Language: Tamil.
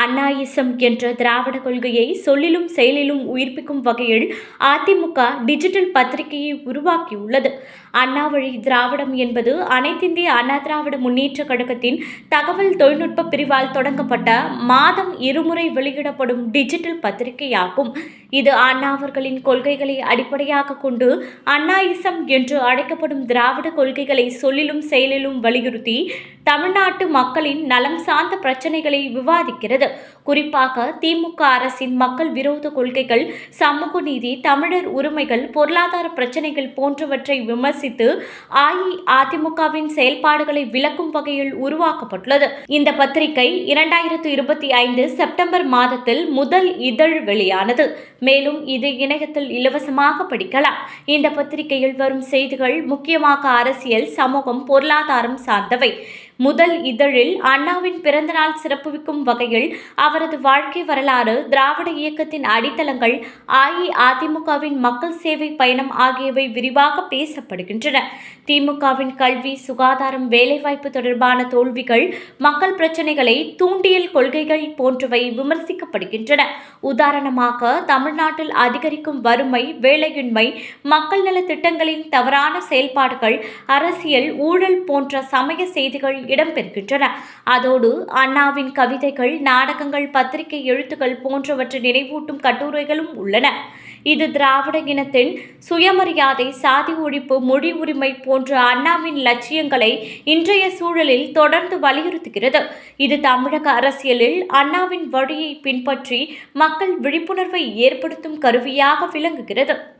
அண்ணாயிசம் என்ற திராவிட கொள்கையை சொல்லிலும் செயலிலும் உயிர்ப்பிக்கும் வகையில் அதிமுக டிஜிட்டல் பத்திரிகையை உருவாக்கியுள்ளது. அண்ணா வழி திராவிடம் என்பது அனைத்திந்திய அண்ணா திராவிட முன்னேற்ற கழகத்தின் தகவல் தொழில்நுட்ப பிரிவால் தொடங்கப்பட்ட மாதம் இருமுறை வெளியிடப்படும் டிஜிட்டல் பத்திரிகையாகும். இது அண்ணா அவர்களின் கொள்கைகளை அடிப்படையாக கொண்டு அண்ணாயிசம் என்று அழைக்கப்படும் திராவிட கொள்கைகளை சொல்லிலும் செயலிலும் வலியுறுத்தி தமிழ்நாட்டு மக்களின் நலம் சார்ந்த பிரச்சனைகளை விவாதிக்கிறது. குறிப்பாக திமுக அரசின் மக்கள் விரோத கொள்கைகள் சமூக நீதி தமிழர் உரிமைகள் பொருளாதார பிரச்சனைகள் போன்றவற்றை விமர்சித்து அஇஅதிமுகவின் செயல்பாடுகளை விளக்கும் வகையில் உருவாக்கப்பட்டுள்ளது. இந்த பத்திரிகை இரண்டாயிரத்து இருபத்தி ஐந்து செப்டம்பர் மாதத்தில் முதல் இதழ் வெளியானது. மேலும் இது இணையத்தில் இலவசமாக படிக்கலாம். இந்த பத்திரிகையில் வரும் செய்திகள் முக்கியமாக அரசியல் சமூகம் பொருளாதாரம் சார்ந்தவை. முதல் இதழில் அண்ணாவின் பிறந்தநாள் சிறப்புவிக்கும் வகையில் அவரது வாழ்க்கை வரலாறு திராவிட இயக்கத்தின் அடித்தளங்கள் அஇஅதிமுகவின் மக்கள் சேவை பயணம் ஆகியவை விரிவாக பேசப்படுகின்றன. திமுகவின் கல்வி சுகாதாரம் வேலைவாய்ப்பு தொடர்பான தோல்விகள் மக்கள் பிரச்சினைகளை தூண்டியல் கொள்கைகள் போன்றவை விமர்சிக்கப்படுகின்றன. உதாரணமாக தமிழ்நாட்டில் அதிகரிக்கும் வறுமை வேலையின்மை மக்கள் நல திட்டங்களின் தவறான செயல்பாடுகள் அரசியல் ஊழல் போன்ற சமய செய்திகள் இடம்பெறுகின்றன. அதோடு அண்ணாவின் கவிதைகள் நாடகங்கள் பத்திரிகை எழுத்துக்கள் போன்றவற்றை நினைவூட்டும் கட்டுரைகளும் உள்ளன. இது திராவிட இனத்தின் சுயமரியாதை சாதி ஒழிப்பு மொழி உரிமை போன்ற அண்ணாவின் லட்சியங்களை இன்றைய சூழலில் தொடர்ந்து வலியுறுத்துகிறது. இது தமிழக அரசியலில் அண்ணாவின் வழியை பின்பற்றி மக்கள் விழிப்புணர்வை ஏற்படுத்தும் கருவியாக விளங்குகிறது.